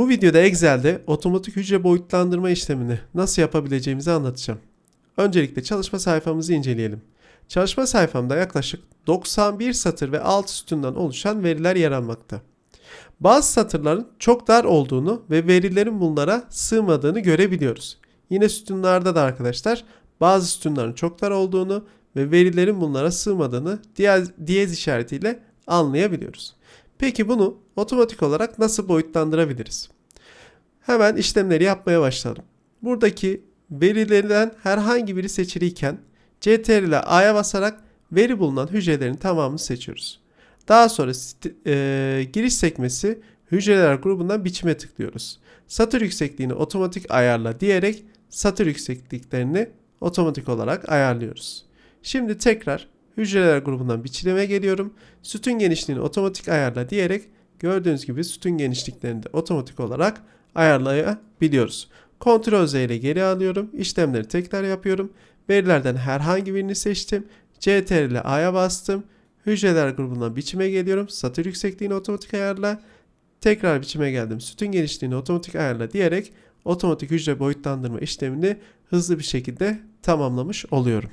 Bu videoda Excel'de otomatik hücre boyutlandırma işlemini nasıl yapabileceğimizi anlatacağım. Öncelikle çalışma sayfamızı inceleyelim. Çalışma sayfamda yaklaşık 91 satır ve 6 sütundan oluşan veriler yer almakta. Bazı satırların çok dar olduğunu ve verilerin bunlara sığmadığını görebiliyoruz. Yine sütunlarda da arkadaşlar bazı sütunların çok dar olduğunu ve verilerin bunlara sığmadığını diyez, diyez işaretiyle anlayabiliyoruz. Peki bunu otomatik olarak nasıl boyutlandırabiliriz? Hemen işlemleri yapmaya başlayalım. Buradaki verilerden herhangi biri seçiliyken CTRL ile A'ya basarak veri bulunan hücrelerin tamamını seçiyoruz. Daha sonra e, giriş sekmesi hücreler grubundan biçime tıklıyoruz. Satır yüksekliğini otomatik ayarla diyerek satır yüksekliklerini otomatik olarak ayarlıyoruz. Şimdi tekrar hücreler grubundan biçilime geliyorum. Sütun genişliğini otomatik ayarla diyerek gördüğünüz gibi sütun genişliklerini de otomatik olarak ayarlayabiliyoruz. Ctrl Z ile geri alıyorum. İşlemleri tekrar yapıyorum. Verilerden herhangi birini seçtim. CTRL ile A'ya bastım. Hücreler grubundan biçime geliyorum. Satır yüksekliğini otomatik ayarla. Tekrar biçime geldim. Sütun genişliğini otomatik ayarla diyerek otomatik hücre boyutlandırma işlemini hızlı bir şekilde tamamlamış oluyorum.